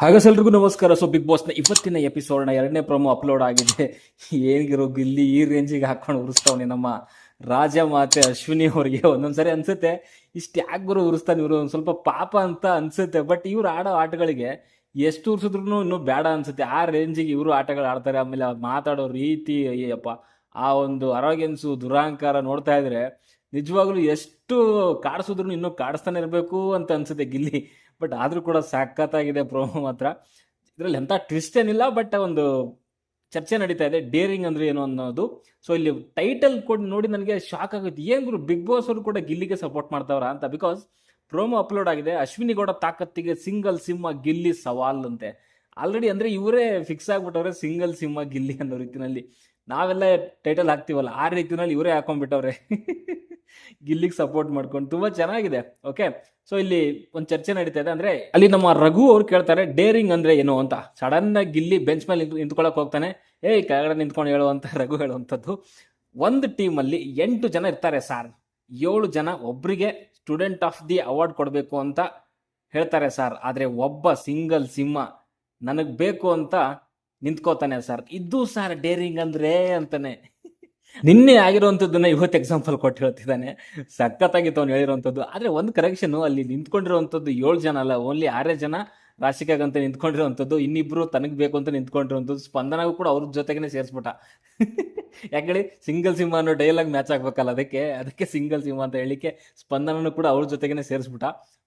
ಹಾಗಸೆಲ್ರಿಗೂ ನಮಸ್ಕಾರ. So big ಬಾಸ್ನ ಇವತ್ತಿನ ಎಪಿಸೋಡ್ನ ಎರಡನೇ ಪ್ರೊಮೋ ಅಪ್ಲೋಡ್ ಆಗಿದೆ. ಏನಿರೋ ಇಲ್ಲಿ ಈ ರೇಂಜಿಗೆ ಹಾಕೊಂಡು ಉರಿಸ್ತಾವನೆ ನಮ್ಮ ರಾಜ ಮಾತೆ ಅಶ್ವಿನಿ ಅವರಿಗೆ. ಒಂದೊಂದ್ಸರಿ ಅನ್ಸುತ್ತೆ, ಇಷ್ಟು ಯಾಕೆ ಗುರು ಉರಿಸ್ತಾನೆ ಇವರು? ಒಂದು ಸ್ವಲ್ಪ ಪಾಪ ಅಂತ ಅನ್ಸುತ್ತೆ. ಬಟ್ ಇವ್ರು ಆಡೋ ಆಟಗಳಿಗೆ ಎಷ್ಟು ಉರ್ಸಿದ್ರು ಇನ್ನೂ ಬೇಡ ಅನ್ಸುತ್ತೆ. ಆ ರೇಂಜಿಗೆ ಇವರು ಆಟಗಳು ಆಡ್ತಾರೆ. ಆಮೇಲೆ ಮಾತಾಡೋ ರೀತಿ ಅಯ್ಯಪ್ಪ ಆ ಒಂದು ಅರೋಗ್ಯನ್ಸು ದುರಾಂಕಾರ ನೋಡ್ತಾ ಇದ್ರೆ ನಿಜವಾಗ್ಲೂ ಎಷ್ಟು ಕಾಡಿಸಿದ್ರು ಇನ್ನೂ ಕಾಡಿಸ್ತಾನೆ ಇರಬೇಕು ಅಂತ ಅನ್ಸುತ್ತೆ ಗಿಲ್ಲಿ. ಬಟ್ ಆದರೂ ಕೂಡ ಸಖತ್ತಾಗಿದೆ ಪ್ರೋಮೋ ಮಾತ್ರ. ಇದರಲ್ಲಿ ಎಂಥ ಟ್ವಿಸ್ಟ್ ಏನಿಲ್ಲ ಬಟ್ ಒಂದು ಚರ್ಚೆ ನಡೀತಾ ಇದೆ. ಡೇರಿಂಗ್ ಅಂದ್ರೆ ಏನು ಅನ್ನೋದು. ಸೊ ಇಲ್ಲಿ ಟೈಟಲ್ ಕೊಡ್ ನೋಡಿ ನನಗೆ ಶಾಕ್ ಆಗುತ್ತೆ. ಏನ್ ಗುರು ಬಿಗ್ ಬಾಸ್ ಅವರು ಕೂಡ ಗಿಲ್ಲಿಗೆ ಸಪೋರ್ಟ್ ಮಾಡ್ತಾವ್ರ ಅಂತ? ಬಿಕಾಸ್ ಪ್ರೋಮೋ ಅಪ್ಲೋಡ್ ಆಗಿದೆ. ಅಶ್ವಿನಿ ಗೌಡ ತಾಕತ್ತಿಗೆ ಸಿಂಗಲ್ ಸಿಂಹ ಗಿಲ್ಲಿ ಸವಾಲ್ ಅಂತೆ. ಆಲ್ರೆಡಿ ಅಂದ್ರೆ ಇವರೇ ಫಿಕ್ಸ್ ಆಗ್ಬಿಟ್ಟವ್ರೆ ಸಿಂಗಲ್ ಸಿಂಹ ಗಿಲ್ಲಿ ಅನ್ನೋ ರೀತಿನಲ್ಲಿ. ನಾವೆಲ್ಲ ಟೈಟಲ್ ಹಾಕ್ತೀವಲ್ಲ, ಆ ರೀತಿನಲ್ಲಿ ಇವರೇ ಹಾಕೊಂಡ್ಬಿಟ್ಟವ್ರೆ. ಗಿಲ್ಲಿಗೆ ಸಪೋರ್ಟ್ ಮಾಡ್ಕೊಂಡು ತುಂಬಾ ಚೆನ್ನಾಗಿದೆ ಓಕೆ ಸೊ ಇಲ್ಲಿ ಒಂದು ಚರ್ಚೆ ನಡೀತಾ ಇದೆ ಅಂದ್ರೆ, ಅಲ್ಲಿ ನಮ್ಮ ರಘು ಅವ್ರು ಕೇಳ್ತಾರೆ ಡೇರಿಂಗ್ ಅಂದ್ರೆ ಏನು? ಅಂತ. ಸಡನ್ ಆಗಿ ಗಿಲ್ಲಿ ಬೆಂಚ್ ಮೇಲೆ ನಿಂತು- ನಿಂತ್ಕೊಳಕ್ ಹೋಗ್ತಾನೆ ಏಯ್ ಕೆಳಗಡೆ ನಿಂತ್ಕೊಂಡು ಹೇಳುವಂತ ರಘು ಹೇಳುವಂಥದ್ದು. ಒಂದು ಟೀಮಲ್ಲಿ ಎಂಟು ಜನ ಇರ್ತಾರೆ ಸಾರ್ ಏಳು ಜನ ಒಬ್ರಿಗೆ ಸ್ಟೂಡೆಂಟ್ ಆಫ್ ದಿ ಅವಾರ್ಡ್ ಕೊಡಬೇಕು ಅಂತ ಹೇಳ್ತಾರೆ ಸಾರ್ ಆದರೆ ಒಬ್ಬ ಸಿಂಗಲ್ ಸಿಂಹ, ನನಗೆ ಬೇಕು ಅಂತ ನಿಂತ್ಕೋತಾನೆ ಸರ್. ಇದು ಸರ್ ಡೇರಿಂಗ್ ಅಂದ್ರೆ ಅಂತಾನೆ. ನಿನ್ನೆ ಆಗಿರುವಂಥದ್ದನ್ನ ಇವತ್ತು ಎಕ್ಸಾಂಪಲ್ ಕೊಟ್ಟು ಹೇಳ್ತಿದ್ದಾನೆ. ಸಖತ್ತಾಗಿತ್ತು ಅವ್ನು ಹೇಳಿರುವಂಥದ್ದು ಆದರೆ ಒಂದು ಕರೆಕ್ಷನ್ ಅಲ್ಲಿ ನಿಂತ್ಕೊಂಡಿರುವಂಥದ್ದು ಏಳು ಜನ ಅಲ್ಲ ಓನ್ಲಿ ಆರೇ ಜನ ರಾಶಿಕಾಗಂತ ನಿಂತ್ಕೊಂಡಿರುವಂಥದ್ದು ಇನ್ನಿಬ್ರು ತನಗೆ ಬೇಕು ಅಂತ ನಿಂತ್ಕೊಂಡಿರುವಂಥದ್ದು ಸ್ಪಂದನಾಗೂ ಕೂಡ ಅವ್ರ ಜೊತೆಗೇನೆ ಸೇರಿಸ್ಬಿಟ್ಟ. ಯಾಕೇಳಿ ಸಿಂಗಲ್ ಸಿಂಹ ಅನ್ನೋ ಡೈಲಾಗ್ ಮ್ಯಾಚ್ ಆಗ್ಬೇಕಲ್ಲ ಅದಕ್ಕೆ. ಅದಕ್ಕೆ ಸಿಂಗಲ್ ಸಿಂಹ ಅಂತ ಹೇಳಿಕ್ಕೆ ಸ್ಪಂದನನು ಕೂಡ ಅವ್ರ ಜೊತೆಗೇನೆ ಸೇರಿಸ್ಬಿಟ್ಟ.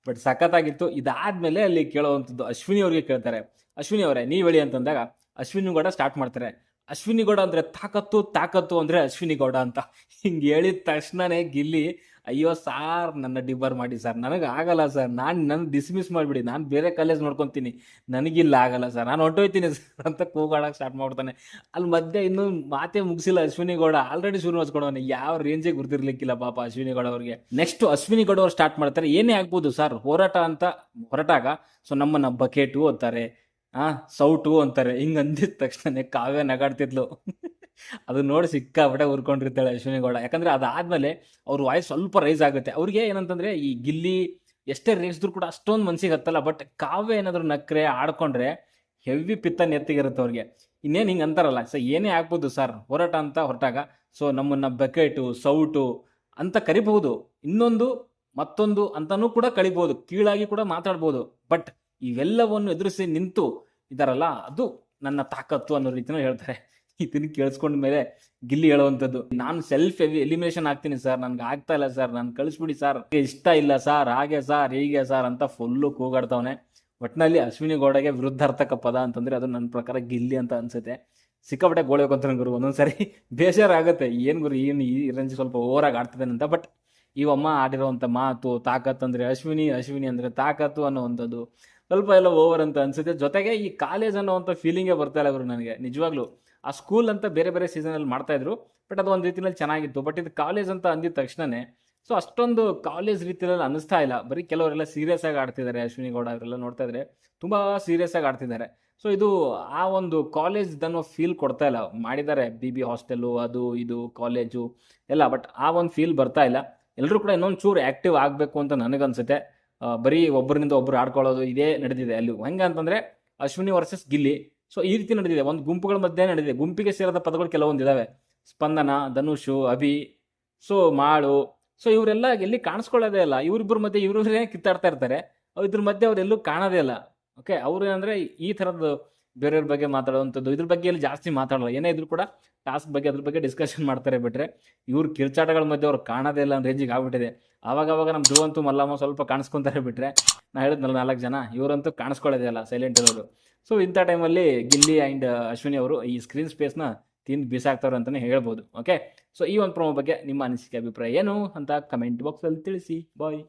ಬಟ್ ಸಖತ್ತಾಗಿತ್ತು. ಇದಾದ್ಮೇಲೆ ಅಲ್ಲಿ ಕೇಳುವಂಥದ್ದು ಅಶ್ವಿನಿ ಅವ್ರಿಗೆ ಕೇಳ್ತಾರೆ. ಅಶ್ವಿನಿ ಅವರೇ, ನೀವು ಹೇಳಿ ಅಂತಂದಾಗ ಅಶ್ವಿನಿ ಗೌಡ ಸ್ಟಾರ್ಟ್ ಮಾಡ್ತಾರೆ. ಅಶ್ವಿನಿ ಗೌಡ ಅಂದ್ರೆ ತಾಕತ್ತು ತಾಕತ್ತು ಅಂದ್ರೆ ಅಶ್ವಿನಿ ಗೌಡ ಅಂತ. ಹಿಂಗೆ ಹೇಳಿದ ತಕ್ಷಣನೇ ಗಿಲ್ಲಿ, ಅಯ್ಯೋ ಸಾರ್, ನನ್ನ ಡಿಬರ್ ಮಾಡಿ ಸರ್. ನನಗೆ ಆಗಲ್ಲ ಸರ್. ನಾನು ನನ್ನ ಡಿಸ್ಮಿಸ್ ಮಾಡಿಬಿಡಿ. ನಾನು ಬೇರೆ ಕಾಲೇಜ್ ನೋಡ್ಕೊತೀನಿ. ನನಗಿಲ್ಲ ಆಗಲ್ಲ ಸರ್. ನಾನು ಹೊಂಟೋಯ್ತೀನಿ ಸರ್ ಅಂತ ಕೂಗಾಡಕ್ಕೆ ಸ್ಟಾರ್ಟ್ ಮಾಡ್ತಾನೆ ಅಲ್ಲಿ ಮಧ್ಯೆ ಇನ್ನೂ ಮಾತೇ ಮುಗಿಸಿಲ್ಲ ಅಶ್ವಿನಿ ಗೌಡ. ಆಲ್ರೆಡಿ ಶುರು ಮಾಡ್ಕೊಂಡವನೇ ಯಾವ ರೇಂಜಿಗೆ ಗುರ್ತಿರ್ಲಿಕ್ಕಿಲ್ಲ ಪಾಪ ಅಶ್ವಿನಿ ಗೌಡ ಅವ್ರಿಗೆ. ನೆಕ್ಸ್ಟ್ ಅಶ್ವಿನಿ ಗೌಡ ಅವ್ರು ಸ್ಟಾರ್ಟ್ ಮಾಡ್ತಾರೆ. ಏನೇ ಆಗ್ಬೋದು ಸರ್. ಹೋರಾಟ ಅಂತ ಹೊರಟಾಗ ಸೊ ನಮ್ಮನ್ನು ಬಕೆಟು ಅಂತಾರೆ ಆ, ಸೌಟು ಅಂತಾರೆ. ಹಿಂಗೆ ಅಂದಿದ ತಕ್ಷಣ ಕಾವ್ಯ ನಗಾಡ್ತಿದ್ಲು. ಅದು ನೋಡಿ ಸಿಕ್ಕಾಪಟ್ಟೆ ಉರ್ಕೊಂಡಿರ್ತಾಳೆ ಅಶ್ವಿನಿ ಗೌಡ. ಯಾಕಂದ್ರೆ ಅದಾದ್ಮೇಲೆ ಅವ್ರ ವಾಯ್ಸ್ ಸ್ವಲ್ಪ ರೈಸ್ ಆಗುತ್ತೆ. ಅವ್ರಿಗೆ ಏನಂತಂದ್ರೆ ಈ ಗಿಲ್ಲಿ ಎಷ್ಟೇ ರೇಗಿಸಿದ್ರು ಕೂಡ ಅಷ್ಟೊಂದು ಮನ್ಸಿಗೆ ಹತ್ತಲ್ಲ. ಬಟ್ ಕಾವ್ಯ ಏನಾದ್ರು ನಕ್ರೆ, ಆಡ್ಕೊಂಡ್ರೆ ಹೆವಿ ಪಿತ್ತ ನೆತ್ತಿಗಿರುತ್ತೆ ಅವ್ರಿಗೆ. ಇನ್ನೇನು ಹಿಂಗೆ ಅಂತಾರಲ್ಲ, ಸೊ ಏನೇ ಆಗ್ಬೋದು ಸರ್, ಹೋರಾಟ ಅಂತ ಹೊರಟಾಗ. ಸೊ ನಮ್ಮನ್ನ ಬಕೆಟು, ಸೌಟು ಅಂತ ಕರಿಬಹುದು. ಇನ್ನೊಂದು, ಮತ್ತೊಂದು ಅಂತಾನೂ ಕೂಡ ಕಳಿಬಹುದು. ಕೀಳಾಗಿ ಕೂಡ ಮಾತಾಡ್ಬೋದು. ಬಟ್ ಇವೆಲ್ಲವನ್ನು ಎದುರಿಸಿ ನಿಂತು ಇದಾರಲ್ಲ, ಅದು ನನ್ನ ತಾಕತ್ತು ಅನ್ನೋ ರೀತಿನ ಹೇಳ್ತಾರೆ. ಇದನ್ನ ಕೇಳಿಸ್ಕೊಂಡ ಮೇಲೆ ಗಿಲ್ಲಿ ಹೇಳುವಂಥದ್ದು, ನಾನು ಸೆಲ್ಫ್ ಎಲಿಮಿನೇಷನ್ ಆಗ್ತೀನಿ ಸರ್ ನನ್ಗೆ ಆಗ್ತಾ ಇಲ್ಲ ಸರ್ ನಾನು ಕಳಿಸ್ಬಿಡಿ ಸರ್ ಇಷ್ಟ ಇಲ್ಲ ಸರ್ ಹಾಗೆ ಸರ್ ಹೀಗೆ ಸರ್ ಅಂತ ಫುಲ್ಲು ಕೂಗಾಡ್ತಾವನೆ. ಒಟ್ಟಿನಲ್ಲಿ ಅಶ್ವಿನಿ ಗೌಡಗೆ ವಿರುದ್ಧಾರ್ಥಕ ಪದ ಅಂತಂದ್ರೆ ಅದು ನನ್ನ ಪ್ರಕಾರ ಗಿಲ್ಲಿ ಅಂತ ಅನ್ಸುತ್ತೆ. ಸಿಕ್ಕಾಪಟ್ಟೆ ಗೋಳಬೇಕು ಅಂತ ಗುರು ಒಂದೊಂದ್ಸರಿ ಬೇಜಾರ್ ಆಗುತ್ತೆ ಏನ್ ಗುರು, ಏನು ಈ ರೇಂಜ್ ಸ್ವಲ್ಪ ಓವರ್ ಆಗಿ ಅಂತ. ಬಟ್ ಇವಮ್ಮ ಆಡಿರುವಂಥ ಮಾತು, ತಾಕತ್ ಅಂದ್ರೆ ಅಶ್ವಿನಿ ಅಶ್ವಿನಿ ಅಂದ್ರೆ ತಾಕತ್ತು ಅನ್ನೋವಂಥದ್ದು. ಸ್ವಲ್ಪ ಎಲ್ಲ ಓವರ್ ಅಂತ ಅನ್ಸುತ್ತೆ. ಜೊತೆಗೆ ಈ ಕಾಲೇಜ್ ಅನ್ನೋವಂಥ ಫೀಲಿಂಗೇ ಬರ್ತಾ ಇಲ್ಲ ಇವರು ನನಗೆ. ನಿಜವಾಗ್ಲೂ ಆ ಸ್ಕೂಲ್ ಅಂತ ಬೇರೆ ಬೇರೆ ಸೀಸನಲ್ಲಿ ಮಾಡ್ತಾ ಇದ್ರು ಬಟ್ ಅದು ಒಂದು ರೀತಿಯಲ್ಲಿ ಚೆನ್ನಾಗಿತ್ತು. ಬಟ್ ಇದು ಕಾಲೇಜ್ ಅಂತ ಅಂದಿದ ತಕ್ಷಣನೇ ಸೊ ಅಷ್ಟೊಂದು ಕಾಲೇಜ್ ರೀತಿಯಲ್ಲಿ ಅನಿಸ್ತಾ ಇಲ್ಲ. ಬರೀ ಕೆಲವರೆಲ್ಲ ಸೀರಿಯಸ್ ಆಗಿ ಆಡ್ತಿದ್ದಾರೆ, ಅಶ್ವಿನಿ ಗೌಡ ಅವರೆಲ್ಲ ನೋಡ್ತಾ ಇದ್ರೆ. ತುಂಬಾ ಸೀರಿಯಸ್ ಆಗಿ ಆಡ್ತಿದ್ದಾರೆ. ಸೊ ಇದು ಆ ಒಂದು ಕಾಲೇಜ್ ಅನ್ನೋ ಫೀಲ್ ಕೊಡ್ತಾ ಇಲ್ಲ. ಮಾಡಿದ್ದಾರೆ ಬಿ ಬಿ ಹಾಸ್ಟೆಲ್ಲು ಅದು, ಇದು ಕಾಲೇಜು ಎಲ್ಲ ಬಟ್ ಆ ಒಂದು ಫೀಲ್ ಬರ್ತಾ ಇಲ್ಲ. ಎಲ್ಲರೂ ಕೂಡ ಇನ್ನೊಂದು ಚೂರು ಆ್ಯಕ್ಟಿವ್ ಆಗಬೇಕು ಅಂತ ನನಗನ್ಸುತ್ತೆ. ಬರೀ ಒಬ್ಬರಿಂದ ಒಬ್ಬರು ಆಡ್ಕೊಳ್ಳೋದು ಇದೇ ನಡೆದಿದೆ ಅಲ್ಲಿ. ಹೆಂಗೆ ಅಂತಂದರೆ ಅಶ್ವಿನಿ ವರ್ಸಸ್ ಗಿಲ್ಲಿ. ಸೊ ಈ ರೀತಿ ನಡೆದಿದೆ. ಒಂದು ಗುಂಪುಗಳ ಮಧ್ಯೆ ನಡೆದಿದೆ. ಗುಂಪಿಗೆ ಸೇರಿದ ಪದಗಳು ಕೆಲವೊಂದು ಇದಾವೆ ಸ್ಪಂದನ, ಧನುಷು, ಅಭಿ ಸೊ ಮಾಳು ಸೊ ಇವರೆಲ್ಲ ಎಲ್ಲಿ ಕಾಣಿಸ್ಕೊಳ್ಳೋದೇ ಇಲ್ಲ. ಇವರಿಬ್ಬರ ಮಧ್ಯೆ ಇವರೇ ಕಿತ್ತಾಡ್ತಾ ಇರ್ತಾರೆ. ಇದ್ರ ಮಧ್ಯೆ ಅವ್ರೆಲ್ಲೂ ಕಾಣೋದೇ ಇಲ್ಲ. ಓಕೆ ಅವ್ರು ಏನಂದ್ರೆ ಈ ಥರದ್ದು ಬೇರೆಯವ್ರ ಬಗ್ಗೆ ಮಾತಾಡುವಂಥದ್ದು, ಇದ್ರ ಬಗ್ಗೆ ಇಲ್ಲಿ ಜಾಸ್ತಿ ಮಾತಾಡಲ್ಲ. ಏನೇ ಇದ್ರು ಕೂಡ ಟಾಸ್ಕ್ ಬಗ್ಗೆ ಅದ್ರ ಬಗ್ಗೆ ಡಿಸ್ಕಷನ್ ಮಾಡ್ತಾರೆ ಬಿಟ್ರೆ ಇವ್ರ ಕಿರ್ಚಾಟಗಳ ಮಧ್ಯೆ ಅವ್ರು ಕಾಣೋದೇ ಇಲ್ಲ ರೇಂಜಿಗೆ ಆಗ್ಬಿಟ್ಟಿದೆ. ಆವಾಗ ಅವಾಗ ನಮ್ಮ ಧ್ರುವಂತು ಮಲ್ಲಮ್ಮ ಸ್ವಲ್ಪ ಕಾಣಿಸ್ಕೊಂತಾರೆ ಬಿಟ್ರೆ ನಾ ಹೇಳಿದ್ನಲ್ಲ ನಾಲ್ಕು ಜನ, ಇವರಂತೂ ಕಾಣಿಸ್ಕೊಳ್ಳೋದೇ ಇಲ್ಲ ಸೈಲೆಂಟ್ ಇರೋರು ಸೊ ಇಂಥ ಟೈಮಲ್ಲಿ ಗಿಲ್ಲಿ ಆ್ಯಂಡ್ ಅಶ್ವಿನಿ ಅವರು ಈ ಸ್ಕ್ರೀನ್ ಸ್ಪೇಸ್ನ ತಿಂದು ಬಿಸಾಕ್ತಾರೆ ಅಂತಲೇ ಹೇಳ್ಬೋದು. ಓಕೆ ಸೊ ಈ ಒಂದು ಪ್ರೋಮೋ ಬಗ್ಗೆ ನಿಮ್ಮ ಅನಿಸಿಕೆ, ಅಭಿಪ್ರಾಯ ಏನು ಅಂತ ಕಮೆಂಟ್ ಬಾಕ್ಸಲ್ಲಿ ತಿಳಿಸಿ. ಬಾಯ್